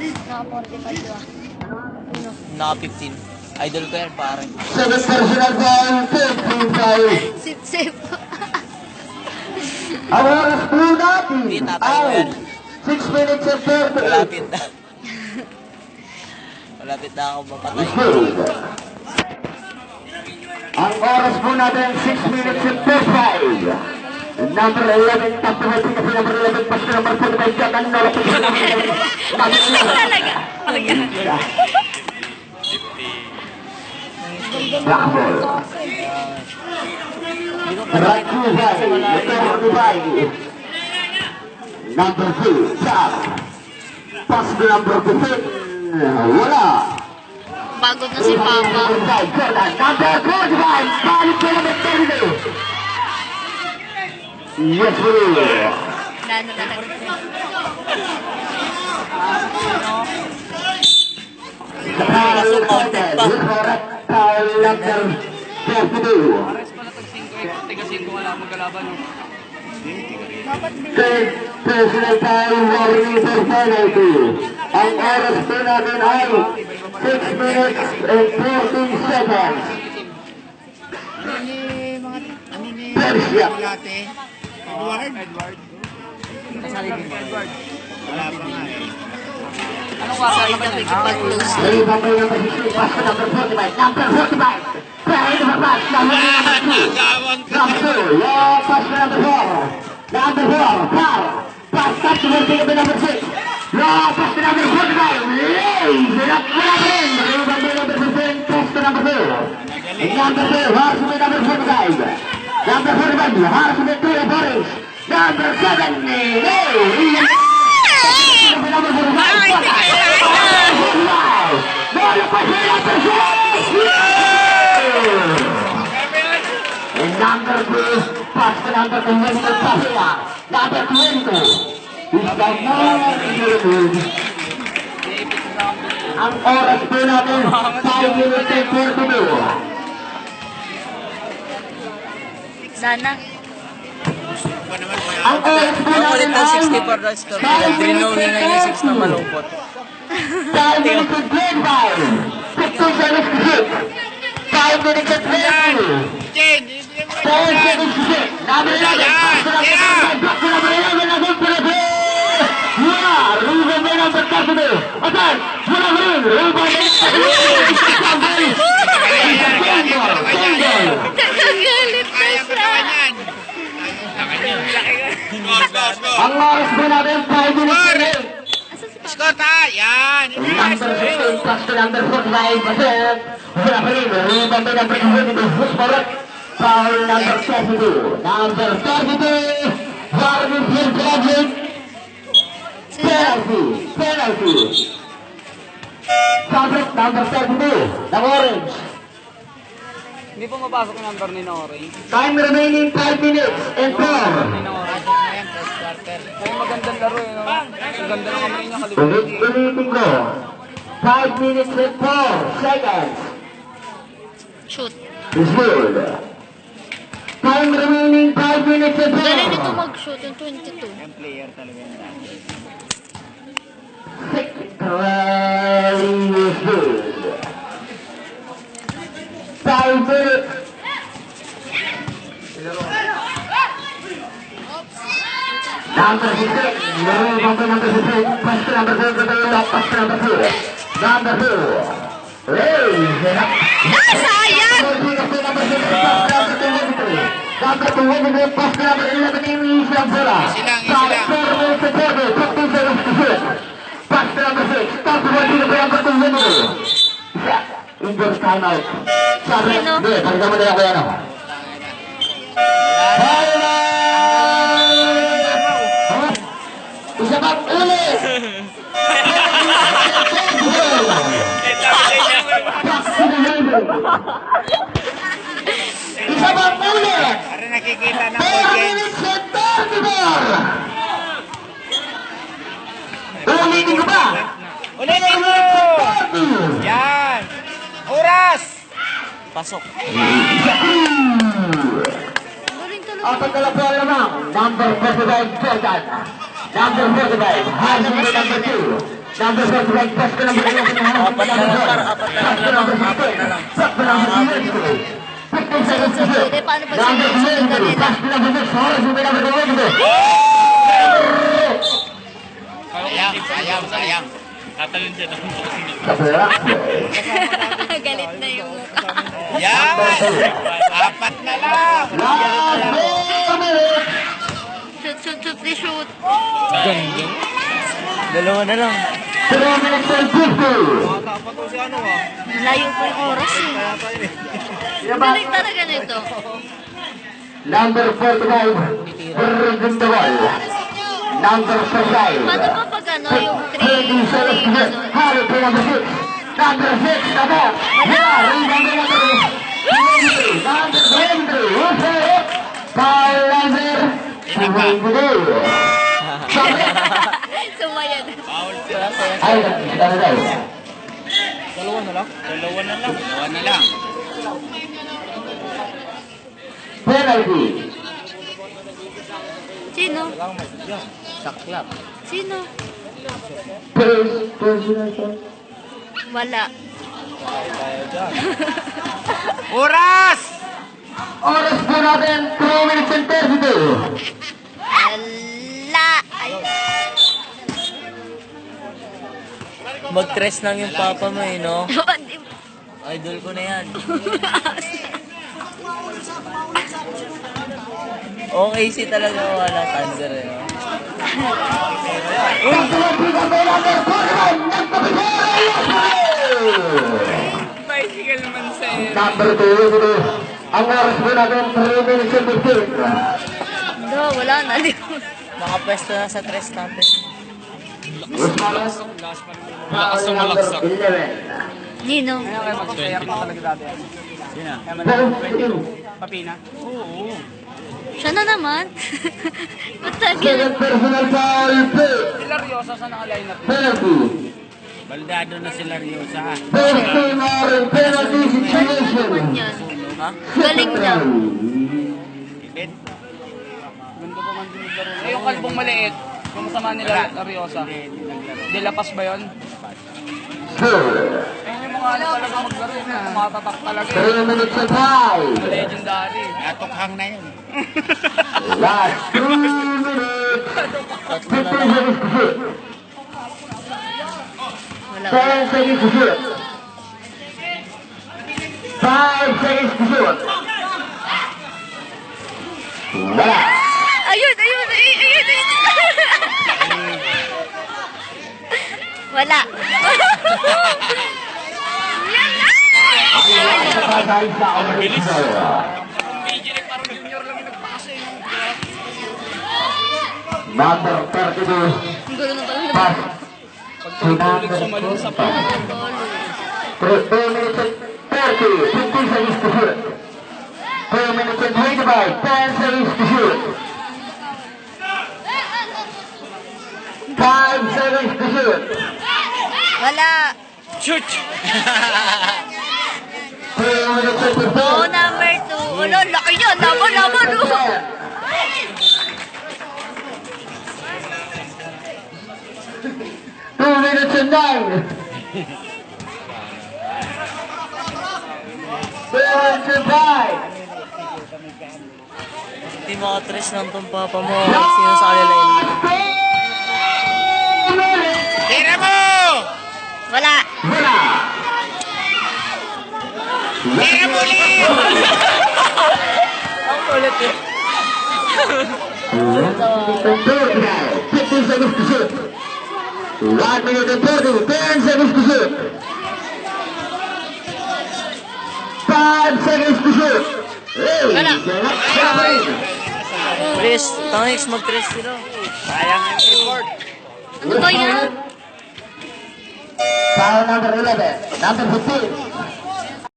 Naka-45 ba? Uno. Naka 15. Idol ko yan, pare. Seven personal foul, 15 foul. Sip, sip. Ang oras po natin ay yan. 6 minutes and 38 Malapit na. Malapit na ako mapatay. Ang oras po natin 6 minutes and 35. Number 11, top 20 kasi number 11, pass to number 45, Jack, ang nalapit sa number 11. Talaga. Talaga. Black ball. Right to right, return to right. Number 2, Jack. Pass to number 15. Wala. Pagod na si Papa. Jordan, number 45, balik sa number 32. Yes, bro. Lalo na lang. Foul number, correct foul number 32. Third personal foul, warning for penalty. Ang oras po natin ay 6 minutes and 14 seconds. Persia. Anong wasa Ay, nakikipag-close. Ladies and gentlemen, number 16, pass to number 45. Number 45. Carry the pass. Number 2. Number 2. Yeah, pass to number 4. Number 4. Foul. Pass back to number 6. Yeah, pass to number 45. Lays it up for number 10. Ladies and gentlemen, number 15, pass to number 2. Number 2, Harsh with number 45. yang berkorban harus betul baris dan bersadan nilai Number two, pass the number to Mr. Pahila. Number 20, is the moment in the world. Ang oras po natin, 5 minutes and 4 to 2. Sana. Ang ulit ng 64 dollars ko. Drinow na na yung 6 na malungkot. Five minutes of to shoot. Five minutes of goodbye. Four seconds Ang oras po natin 5 minutes and 8. Asa si Papa? Score ta! Yan! Number 15, pass to number 45, Pasel. Wala pa rin. Ruben may number 22. Push forward. Foul number 32. Number 32. Warren Hill Project. Penalty. Penalty. Subject number 32. Ng orange. Hindi po mapasok yung number ni Nori. Time remaining 5 minutes and 4. Nori. Kaya magandang laro yun. no? Ang ganda ng kamay niya. Ulit Kalimutin. ulitin ko. 5 minutes and 4 seconds. Shoot. Is good. Time remaining 5 minutes and 4. Galing nito mag-shoot yung 22. Rally is good. Five minutes. Number 16, Laro number number 16, pass to number 2, pass to number 2. Number 2. Raise it up. Ah, sayang! Number 2, number 2, pass to number 11, Amy Shamsula. Easy lang, easy Five, lang. four minutes and 30, 15 seconds to shoot. Pass to number 6, stop to one, number 2, number 2. Indoor timeout. Sabi, Sino? hindi, ulit! Isa pang ulit! Para nakikita ng 4 audience. minutes and 34! Ulitin ko ba? Ulitin mo! 40! Yan! Oras! Pasok. Galing talaga. Ang pagkalapal lamang, number 45, Jordan. Number 45, Hazard number 2. Number 45, pass to number 11. Apat na lang, par. Apat na lang, Number apat 16. na lang. Pass to number 11. 15 seconds to shoot. Eh, paano pag Number sunod-sunod 11. kanina? Pass to number 6. Horace will be number 11. Sayang, sayang, sayang. Kapera. Galit na yung mukha. Yan! Apat na lang! Last four minutes shoot, shoot, shoot. Ganda. Dalawa na lang. 3 minutes and 50. Matapat ano ha. Layo po yung oras eh. Balik talaga nito. Number 45, Pergundawal. Number 45. Paano pa pag ano, yung 3? Harap po number 6. Number 6, tama. Yeah, number 1. Number 1, number 1. Number 1, number 1. Pinay Blue. Sumaya na. Ay, dalawa na. Dalawa na lang? Dalawa na lang. Dalawa na lang. Penalty. Sino? Saklap. Sino? Wala. Oras! Oras po natin, 2 minutes and 32. Wala. Ay. Mag-tres lang yung papa mo eh, no? Di- Idol ko na yan. Okay si talaga wala Thunder eh, no? Bicycle man sa'yo. Number 2, ito. Ang oras po natin, 3 minutes and 15. No, wala na. Nakapwesto na sa tres natin. Lakas ng malaksak. Nino. Papina? Siya na naman. Second personal foul, play. Lariosa sa naka-lineup. Penalty. Baldado na si Lariosa. In penalty situation. yan? Ha? Galing niya. Eh, yung kalbong maliit, yung kasama nila Lariosa. De La Paz ba yun? Sir, Ayun yung mga ano talaga maglaro, yung mga tumatatak talaga. 3 minutes and 5. Legendary. Natukhang na yun. Last 2 minutes. Tatlo 15 na lang. seconds to shoot. Wala. 10 seconds to shoot. 5 seconds to shoot. Wala. Ayun, ayun, ayun, ayun, ayun. Wala. Number 32. Ang gulo na pala. Pass. To number Sumalun sa 45. Golo. 2 minutes and 30. 15 seconds to shoot. 2 minutes and 25. 10 seconds to shoot. 5 seconds to shoot. Wala. Shoot! 3 minutes and 15. Oh, number two. Wala, laki niya. Laban, laban. oh. Two minutes and nine. Two minutes and five. Hindi makatres ng tong papa mo. Sino sa kanila yun? Wala. Wala. Tira mo ulit! Ang to shoot. One minute and thirty. Ten seconds to shoot. Five seconds to shoot. Hey, Wala. Tres. Tangix, mag-tres sila. Sayang ang report. Ano ba භාවනාවට වෙලද නම් බුද්ධි.